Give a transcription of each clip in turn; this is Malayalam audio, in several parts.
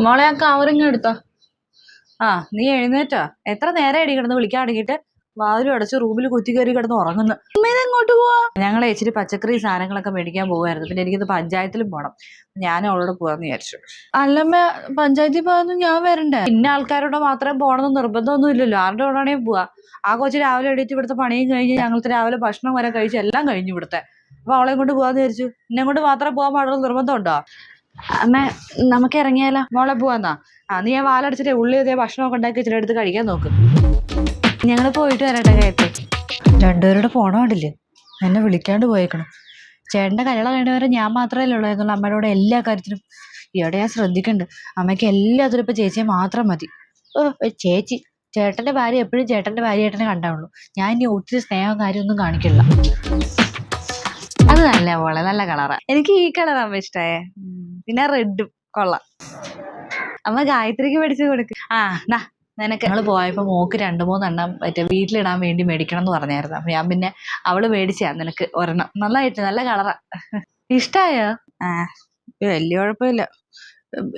മോളെ ആ കവറിങ് എടുത്തോ. ആ നീ എഴുന്നേറ്റോ. എത്ര നേരം അടി കിടന്ന് വിളിക്കാൻ അടങ്ങിയിട്ട്? വാതിലും അടച്ച് റൂമിൽ കുത്തി കയറി കിടന്ന് ഉറങ്ങുന്നു. എങ്ങോട്ട് പോവാ? ഞങ്ങൾ ഇച്ചിരി പച്ചക്കറി സാധനങ്ങളൊക്കെ മേടിക്കാൻ പോവായിരുന്നു. പിന്നെ എനിക്കിത് പഞ്ചായത്തിലും പോകണം ഞാൻ അവളോട് പോവാന്ന് വിചാരിച്ചു. അല്ലമ്മ പഞ്ചായത്തിൽ പോകാനൊന്നും ഞാൻ വരണ്ടേ? പിന്നെ ആൾക്കാരോട് മാത്രമേ പോകണമെന്ന് നിർബന്ധമൊന്നും ഇല്ലല്ലോ. ആരുടെ കൂടാണെങ്കിൽ പോവാ? ആ കൊച്ചു രാവിലെ എടുത്ത് ഇവിടുത്തെ പണിയും കഴിഞ്ഞ് ഞങ്ങൾക്ക് രാവിലെ ഭക്ഷണം വരെ കഴിച്ച് എല്ലാം കഴിഞ്ഞു ഇവിടുത്തെ. അപ്പൊ അവളെ കൊണ്ട് പോവാന്ന് വിചാരിച്ചു. എന്നെ കൊണ്ട് മാത്രമേ പോകാൻ പാടുള്ള നിർബന്ധമുണ്ടോ അമ്മ നമുക്ക് ഇറങ്ങിയാലോ? മോളെ പോവാന്നാ ആ നീ ആ വാലടിച്ചിട്ട് ഉള്ളി ഇതേ ഭക്ഷണമൊക്കെ ഉണ്ടാക്കി വെച്ചിട്ട് എടുത്ത് കഴിക്കാൻ നോക്ക്. ഞങ്ങൾ പോയിട്ട് വരട്ടെ കയറ്റി. രണ്ടുപേരോട് പോണോണ്ടില്ലേ എന്നെ വിളിക്കാണ്ട് പോയേക്കണം. ചേട്ടന്റെ കല്യാണം കഴിഞ്ഞവരെ ഞാൻ മാത്രമല്ലേ ഉള്ളൂ എന്നുള്ള അമ്മയോട് എല്ലാ കാര്യത്തിലും ഇവിടെ ഞാൻ ശ്രദ്ധിക്കുന്നുണ്ട് അമ്മയ്ക്ക് എല്ലാത്തിലും ഇപ്പൊ ചേച്ചിയെ മാത്രം മതി. ഓ ചേച്ചി. ചേട്ടന്റെ ഭാര്യ എപ്പോഴും ചേട്ടന്റെ ഭാര്യ ചേട്ടനെ കണ്ടാവുള്ളൂ. ഞാൻ ഇനി ഒത്തിരി സ്നേഹവും കാര്യമൊന്നും കാണിക്കില്ല. അത് നല്ല പോലെ നല്ല കളറാ. എനിക്ക് ഈ അമ്മ ഇഷ്ടമായേ പിന്നെ റെഡും. കൊള്ളാം. അമ്മ ഗായത്രിക്ക് മേടിച്ചു കൊടുക്ക്. ആ നാ നിനക്ക്. ഞങ്ങൾ പോയപ്പോ മോക്ക് രണ്ട് മൂന്നെണ്ണം മറ്റേ വീട്ടിലിടാൻ വേണ്ടി മേടിക്കണം എന്ന് പറഞ്ഞായിരുന്നു. അപ്പൊ ഞാൻ പിന്നെ അവൾ മേടിച്ചാ നിനക്ക് ഒരെണ്ണം. നല്ലതായിട്ട് നല്ല കളറാ. ഇഷ്ടായോ? ആ വലിയ കുഴപ്പമില്ല.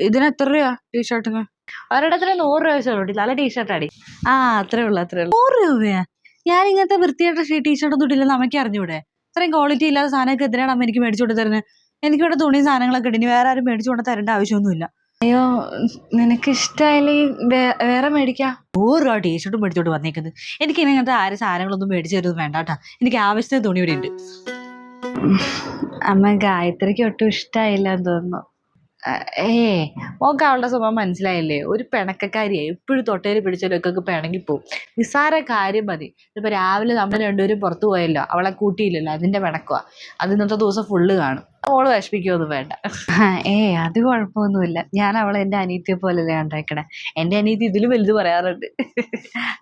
ഇതിന് എത്ര രൂപ ടീഷർട്ടിന്? ഒരിടത്തിന് നൂറ് രൂപ വെച്ചുള്ളൂ നല്ല ടീഷർട്ട് അടി ആ അത്രേ ഉള്ളു അത്രേ ഉള്ളു. നൂറ് രൂപയാ? ഞാൻ ഇങ്ങനത്തെ വൃത്തിയായിട്ട് ടീഷർട്ട് ഒന്നും ഇല്ലെന്ന് അമ്മയ്ക്ക് അറിഞ്ഞൂടെ? ഇത്രയും ക്വാളിറ്റി ഇല്ലാത്ത സാധനമൊക്കെ എന്തിനാണ് അമ്മ എനിക്ക് മേടിച്ചു കൊണ്ട് തരുന്നത് എനിക്കിവിടെ തുണി സാധനങ്ങളൊക്കെ ഇനി വേറെ ആരും മേടിച്ചു കൊണ്ട് തരേണ്ട ആവശ്യമൊന്നുമില്ല. അയ്യോ നിനക്ക് ഇഷ്ടമായില്ലെങ്കിൽ വേറെ മേടിക്കാം. ഓരോ ടീഷർട്ടും മേടിച്ചോണ്ട് വന്നേക്കുന്നത്. എനിക്ക് ഇങ്ങനത്തെ ആരും സാധനങ്ങളൊന്നും മേടിച്ചു തരുന്നത് വേണ്ട കേട്ടാ. എനിക്ക് ആവശ്യത്തിന് തുണി ഇവിടെ ഉണ്ട്. അമ്മ ഗായത്രിക്ക് ഒട്ടും ഇഷ്ടമായില്ല എന്ന് തോന്നുന്നു. ഏ മോക്ക് അവളുടെ സ്വഭാവം മനസ്സിലായില്ലേ? ഒരു പിണക്കക്കാരിയായി എപ്പോഴും തൊട്ടേൽ പിടിച്ചാലൊക്കെ പിണങ്ങിപ്പോവും നിസ്സാര കാര്യം മതി. ഇപ്പൊ രാവിലെ നമ്മൾ രണ്ടുപേരും പുറത്തു പോയല്ലോ. അവളെ കൂട്ടിയില്ലല്ലോ. അതിന്റെ പിണക്കുക അത് ഇന്നത്തെ ദിവസം ഫുള്ള് കാണും. അവൾ വിഷമിക്കൊന്നും വേണ്ട. ഏ അത് കുഴപ്പമൊന്നുമില്ല. ഞാൻ അവളെ എന്റെ അനീത്തിയെ പോലെയല്ലേ കണ്ടേക്കണേ. എന്റെ അനീത്തി ഇതിലും വലുത് പറയാറുണ്ട്.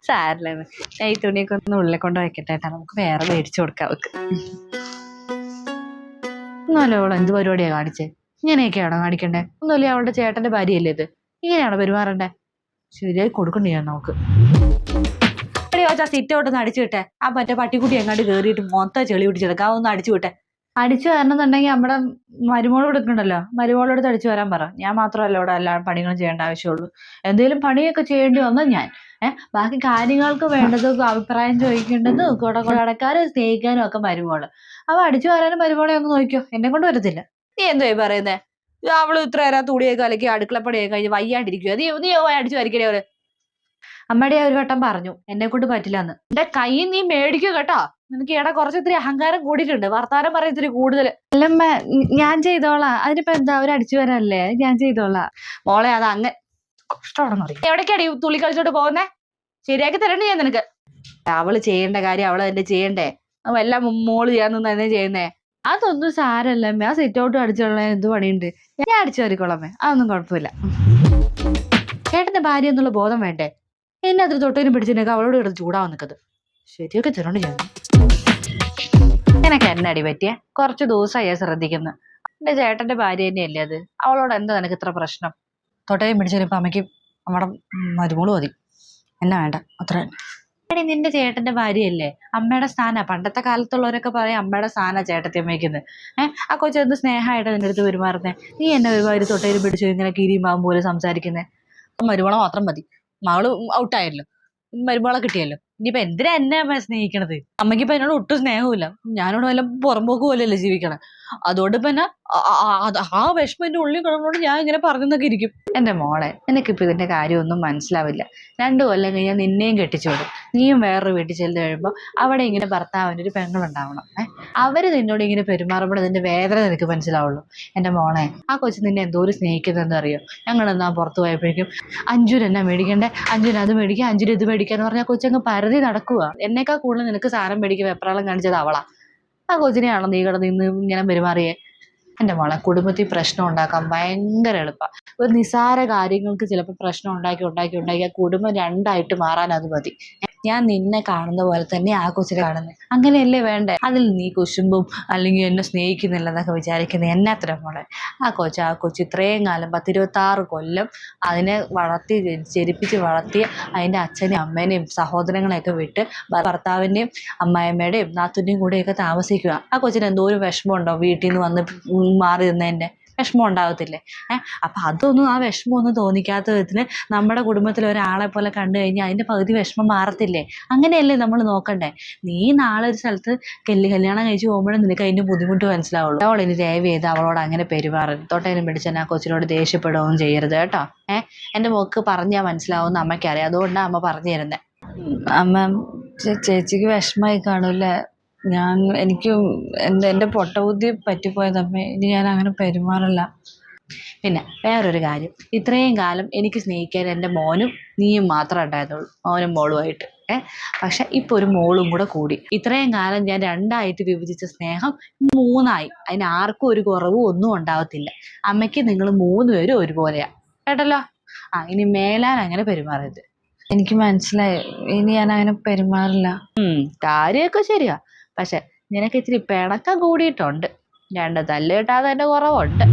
സാരില്ലെന്ന് ഞാൻ ഈ തുണിയൊക്കെ ഒന്ന് ഉള്ളിൽ കൊണ്ട് വയ്ക്കട്ടെ നമുക്ക് വേറെ മേടിച്ചു കൊടുക്കാം അവക്ക് ഒന്നുമല്ല അവൾ എന്ത് പരിപാടിയാ കാണിച്ചേ? ഇങ്ങനെയൊക്കെയാണോ കാണിക്കണ്ടേ? ഒന്നുമില്ല അവളുടെ ചേട്ടന്റെ ഭാര്യയല്ലേ ഇത്? ഇങ്ങനെയാണോ പെരുമാറണ്ടേ? ശരിയായി കൊടുക്കണ്ടേ ഞാൻ നമുക്ക്. സിറ്റ് ഔട്ട് ഒന്ന് അടിച്ചു വിട്ടെ. ആ മറ്റേ പട്ടിക്കുട്ടി എങ്ങാണ്ട് കയറിയിട്ട് മൊത്തം ചെളി പിടിച്ചെടുക്കാം അതൊന്ന് അടിച്ചു വിട്ടെ. അടിച്ചു വരണമെന്നുണ്ടെങ്കിൽ നമ്മുടെ മരുമോളോട് എടുക്കണ്ടല്ലോ മരുമോളോട് അടിച്ചു വരാൻ പറ. ഞാൻ മാത്രമല്ല ഇവിടെ എല്ലാ പണികളും ചെയ്യേണ്ട ആവശ്യമുള്ളൂ. എന്തെങ്കിലും പണിയൊക്കെ ചെയ്യേണ്ടി വന്നാൽ ഞാൻ. ഏഹ് ബാക്കി കാര്യങ്ങൾക്ക് വേണ്ടതും അഭിപ്രായം ചോദിക്കേണ്ടതും കൂടെ കൂടെ അടക്കാനും സ്നേഹിക്കാനും ഒക്കെ മരുമോൾ. അപ്പൊ അടിച്ചു വരാനും മരുമോളെ ഒന്ന് നോക്കിയോ എന്നെ കൊണ്ട് വരത്തില്ല. എന്തോ പറയുന്നേ? അവൾ ഇത്ര നേരം തുടിയൊക്കെ അലക്കി അടുക്കളപ്പണിയൊക്കെ കഴിഞ്ഞ് വയ്യാണ്ടിരിക്കുക നീ നീ അടിച്ചു വരയ്ക്കണേ അവർ അമ്മയുടെ ഒരു വട്ടം പറഞ്ഞു എന്നെ കൊണ്ട് പറ്റില്ല എന്ന് എന്റെ കൈ നീ മേടിക്കുക കേട്ടോ. നിനക്ക് ഇട കുറച്ച് ഇത്തിരി അഹങ്കാരം കൂടിയിട്ടുണ്ട്. വർത്താനം പറയാൻ ഇത്തിരി കൂടുതൽ അല്ലമ്മ ഞാൻ ചെയ്തോളാം. അതിനിപ്പോ എന്താ? അവർ അടിച്ചു വരാനല്ലേ? ഞാൻ ചെയ്തോളാം. മോളെ അത് അങ്ങ് കഷ്ടമാണെന്ന് പറയും എവിടേക്കാടി തുള്ളി കളിച്ചോട്ട് പോകുന്നേ? ശരിയാക്കി തരണ്ടേ ഞാൻ നിനക്ക്. അവൾ ചെയ്യേണ്ട കാര്യം അവൾ തന്നെ ചെയ്യണ്ടേ? അവ എല്ലാം മോൾ ചെയ്യാൻ തന്നെ ചെയ്യുന്നേ? അതൊന്നും സാരല്ല. അമ്മ ആ സെറ്റ് ഔട്ട് അടിച്ചോളാൻ എന്ത് പണിയുണ്ട്? ഞാൻ അടിച്ചു അതൊന്നും കുഴപ്പമില്ല. ചേട്ടന്റെ ഭാര്യ എന്നുള്ള ബോധം വേണ്ടേ? എന്നെ അത് തൊട്ടേനും പിടിച്ചിട്ടൊക്കെ അവളോട് കിടന്ന് ചൂടാവാൻ നിൽക്കത് ശരിയൊക്കെ തരുന്നുണ്ട് ഞാൻ. നിനക്ക് എന്നെ അടി പറ്റിയ? കുറച്ച് ദിവസമായി ഞാൻ ശ്രദ്ധിക്കുന്നു. എന്റെ ചേട്ടന്റെ ഭാര്യ തന്നെയല്ലേ അത്? അവളോട് എന്താ നിനക്ക് ഇത്ര പ്രശ്നം? തൊട്ടേനും പിടിച്ചാലും അമ്മയ്ക്ക് നമ്മുടെ മരുമോൾ മതി. എന്നാ വേണ്ട. അത്ര. എടി നിന്റെ ചേട്ടന്റെ ഭാര്യയല്ലേ? അമ്മയുടെ സ്ഥാന. പണ്ടത്തെ കാലത്തുള്ളവരൊക്കെ പറയും അമ്മയുടെ സ്ഥാന ചേട്ടത്തി അമ്മയ്ക്കുന്നത് ഏഹ് ആ കൊച്ചു എന്ത് സ്നേഹമായിട്ട് നിന്റെ അടുത്ത് പെരുമാറുന്നേ? നീ എന്നെ ഒരുപാട് തൊട്ടേര് പിടിച്ചു ഇങ്ങനെ കീരിയും പാമ്പ് പോലെ സംസാരിക്കുന്നേ? മരുമോളെ മാത്രം മതി. മകൾ ഔട്ടായല്ലോ. മരുമോളെ കിട്ടിയല്ലോ. ഇനിയിപ്പോ എന്തിനാ എന്നെ സ്നേഹിക്കണത്? അമ്മയ്ക്ക് ഇപ്പൊ എന്നോട് ഒട്ടും സ്നേഹമില്ല ഞാനോട് വല്ല പുറമ്പോക്ക് പോലെയല്ലേ ജീവിക്കണം? അതുകൊണ്ട് പിന്നെ ആ- വിഷമം എന്റെ ഉള്ളിൽ കിടന്നോണ്ട് ഞാൻ ഇങ്ങനെ പറഞ്ഞെന്നൊക്കെ ഇരിക്കും. എന്റെ മോളെ നിനക്കിപ്പോ ഇതിന്റെ കാര്യമൊന്നും മനസ്സിലാവില്ല. രണ്ടു കൊല്ലം കഴിഞ്ഞാൽ നിന്നെയും കെട്ടിച്ചോടും നീയും വേറൊരു വീട്ടിൽ ചെന്ന് കഴിയുമ്പോൾ അവിടെ ഇങ്ങനെ ഭർത്താവിന് ഒരു പെങ്ങളുണ്ടാവണം. ഏഹ് അവർ നിന്നോട് ഇങ്ങനെ പെരുമാറുമ്പോൾ അതിന്റെ വേദന നിനക്ക് മനസ്സിലാവുള്ളൂ. എന്റെ മോളെ ആ കൊച്ചു നിന്നെ എന്തോരം സ്നേഹിക്കുന്നതെന്ന് അറിയോ? ഞങ്ങൾ എന്നാ പുറത്ത് പോയപ്പോഴേക്കും അഞ്ചുന് എന്നാ മേടിക്കണ്ടേ? അഞ്ചുന് അത് മേടിക്കുക അഞ്ചുന് ഇത് മേടിക്കുക എന്ന് പറഞ്ഞാൽ കൊച്ചങ്ങ് പരതി നടക്കുക എന്നേക്കാൾ കൂടുതൽ നിനക്ക് സാധനം മേടിക്കുക വെപ്രാളം കാണിച്ചത് അവളാ. ആ കൊച്ചിനെയാണോ നീ കിടന്ന് ഇന്ന് ഇങ്ങനെ പെരുമാറിയേ? എന്റെ മോളെ കുടുംബത്തിൽ പ്രശ്നം ഉണ്ടാക്കാൻ ഭയങ്കര എളുപ്പമാണ് ഒരു നിസാര കാര്യങ്ങൾക്ക് ചിലപ്പോൾ പ്രശ്നം ഉണ്ടാക്കി ഉണ്ടാക്കി ഉണ്ടാക്കി ആ കുടുംബം രണ്ടായിട്ട് മാറാൻ അത് മതി. ഞാൻ നിന്നെ കാണുന്ന പോലെ തന്നെ ആ കൊച്ചിനെ കാണുന്നത് അങ്ങനെയല്ലേ വേണ്ടേ? അതിൽ നീ കുശുമ്പും അല്ലെങ്കിൽ എന്നെ സ്നേഹിക്കുന്നില്ല എന്നൊക്കെ വിചാരിക്കുന്നത് എന്നാത്ര മോളെ. ആ കൊച്ച് ആ കൊച്ച് ഇത്രയും കാലം പത്തിരുപത്താറ് കൊല്ലം അതിനെ വളർത്തി ചെരിപ്പിച്ച് വളർത്തി അതിന്റെ അച്ഛനെയും അമ്മേനെയും സഹോദരങ്ങളെയൊക്കെ വിട്ട് ഭർത്താവിന്റെയും അമ്മായിമ്മയുടെയും നാത്തുന്റെയും കൂടെയൊക്കെ താമസിക്കുക ആ കൊച്ചിന് എന്തോരം വിഷമമുണ്ടോ? വീട്ടിൽ നിന്ന് വന്ന് മാറി നിന്നതിന്റെ വിഷമം ഉണ്ടാകത്തില്ലേ ഏഹ് അപ്പം അതൊന്നും ആ വിഷമം ഒന്നും തോന്നിക്കാത്ത വിധത്തിൽ നമ്മുടെ കുടുംബത്തിൽ ഒരാളെ പോലെ കണ്ടു കഴിഞ്ഞാൽ അതിന്റെ പകുതി വിഷമം മാറത്തില്ലേ? അങ്ങനെയല്ലേ നമ്മൾ നോക്കണ്ടേ? നീ നാളെ ഒരു സ്ഥലത്ത് കല്ല് കല്യാണം കഴിച്ച് പോകുമ്പോഴും നിനക്ക് അതിന്റെ ബുദ്ധിമുട്ട് മനസ്സിലാവുള്ളൂ. അവൾ ഇനി ദയവ് ചെയ്ത് അവളോട് അങ്ങനെ പെരുമാറരുത്. തൊട്ടേനും പിടിച്ചാൽ ആ കൊച്ചിനോട് ദേഷ്യപ്പെടുകയും ചെയ്യരുത് കേട്ടോ. ഏഹ് എന്റെ മോക്ക് പറഞ്ഞാൽ മനസ്സിലാവുമെന്ന് അമ്മയ്ക്കറിയാം. അതുകൊണ്ടാണ് അമ്മ പറഞ്ഞു തരുന്നത് അമ്മ ചേച്ചിക്ക് വിഷമമായി കാണൂല്ലേ ഞാൻ എനിക്ക് എന്റെ എന്റെ പൊട്ടബുദ്ധി പറ്റിപ്പോയതമ്മേ ഇനി ഞാൻ അങ്ങനെ പെരുമാറില്ല. പിന്നെ വേറൊരു കാര്യം. ഇത്രയും കാലം എനിക്ക് സ്നേഹിക്കാൻ എന്റെ മോനും നീയും മാത്രം ഉണ്ടായിരുന്നുള്ളൂ മോനും മോളുമായിട്ട്. പക്ഷെ ഇപ്പോൾ ഒരു മോളും കൂടെ കൂടി. ഇത്രയും കാലം ഞാൻ രണ്ടായിട്ട് വിഭജിച്ച സ്നേഹം മൂന്നായി. അതിന് ആർക്കും ഒരു കുറവും ഒന്നും ഉണ്ടാവത്തില്ല. അമ്മയ്ക്ക് നിങ്ങൾ മൂന്ന് പേരും ഒരുപോലെയാ. കേട്ടല്ലോ? ആ ഇനി മേലാൻ അങ്ങനെ പെരുമാറരുത്. എനിക്ക് മനസ്സിലായി. ഇനി ഞാൻ അങ്ങനെ പെരുമാറില്ല. കാര്യമൊക്കെ ശരിയാ. പക്ഷെ നിനക്ക് ഇച്ചിരി പിണക്കം കൂടിയിട്ടുണ്ട്. രണ്ട് തല്ല് കിട്ടാതെ കുറവുണ്ട്.